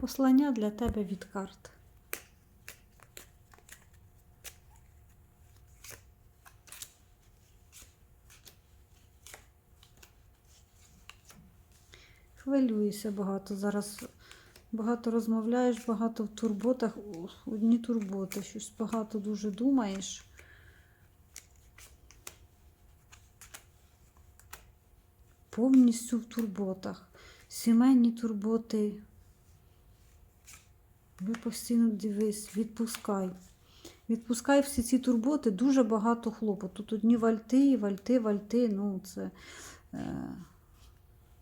Послання для тебе від карт. Хвилююся багато. Зараз багато розмовляєш, багато в турботах. Одні турботи. Щось багато дуже думаєш. Повністю в турботах. Сімейні турботи. Ви постійно дивись, відпускай. Відпускай всі ці турботи, дуже багато хлопоту. Тут одні вальти, вальти, вальти. Ну, це, е,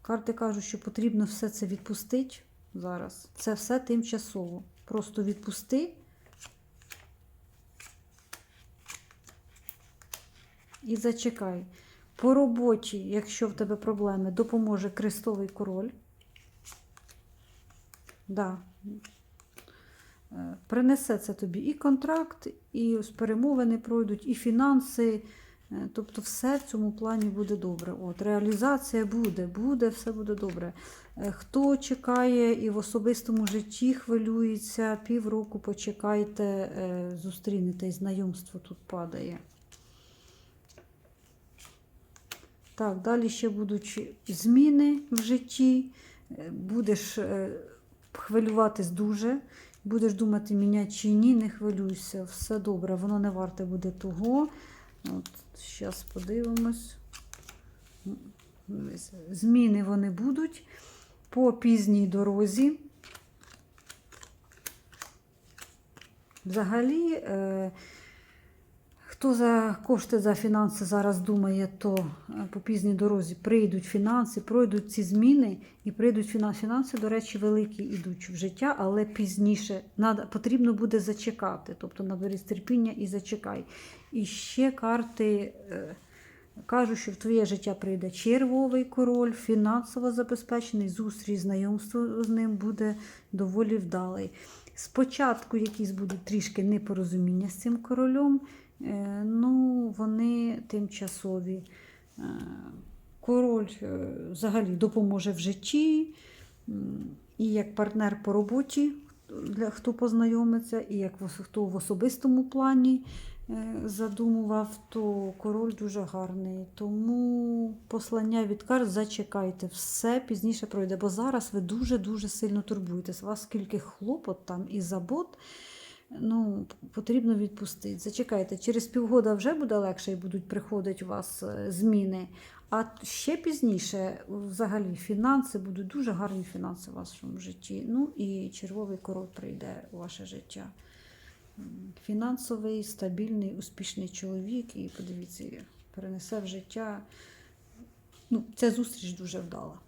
карти кажуть, що потрібно все це відпустити зараз. Це все тимчасово. Просто відпусти. І зачекай. По роботі, якщо в тебе проблеми, допоможе крестовий король. Да. Е, Принесе це тобі і контракт, і перемовини пройдуть, і фінанси. Е, Тобто все в цьому плані буде добре. От, реалізація буде, буде, все буде добре. Е, Хто чекає і в особистому житті хвилюється, півроку почекайте, е, зустрінетесь, знайомство тут падає. Так, далі ще будуть зміни в житті. Будеш хвилюватись дуже. Будеш думати, міняти чи ні, не хвилюйся. Все добре, воно не варте буде того. От, Зараз подивимось. Зміни вони будуть по пізній дорозі. Взагалі, е, хто за кошти за фінанси зараз думає, то е, по пізній дорозі прийдуть фінанси, пройдуть ці зміни і прийдуть фінанси. До речі, великі йдуть в життя, але пізніше Надо, потрібно буде зачекати. Тобто наберись терпіння і зачекай. І ще карти. е, Кажуть, що в твоє життя прийде червовий король, фінансово забезпечений, зустріч, знайомство з ним буде доволі вдалий. Спочатку якісь будуть трішки непорозуміння з цим королем, е, ну вони тимчасові. Е, Король е, взагалі допоможе в житті, і як партнер по роботі, для хто познайомиться, і як хто в особистому плані задумував, то король дуже гарний. Тому послання від карт зачекайте, все пізніше пройде. Бо зараз ви дуже-дуже сильно турбуєтесь. У вас скільки хлопот там і забот. Ну, потрібно відпустити. Зачекайте, через півгода вже буде легше і будуть приходити у вас е, зміни. А ще пізніше, взагалі, фінанси будуть дуже гарні фінанси в вашому житті. Ну і червовий король прийде у ваше життя. Фінансовий, стабільний, успішний чоловік, і подивіться, перенесе в життя. Ну, ця зустріч дуже вдала.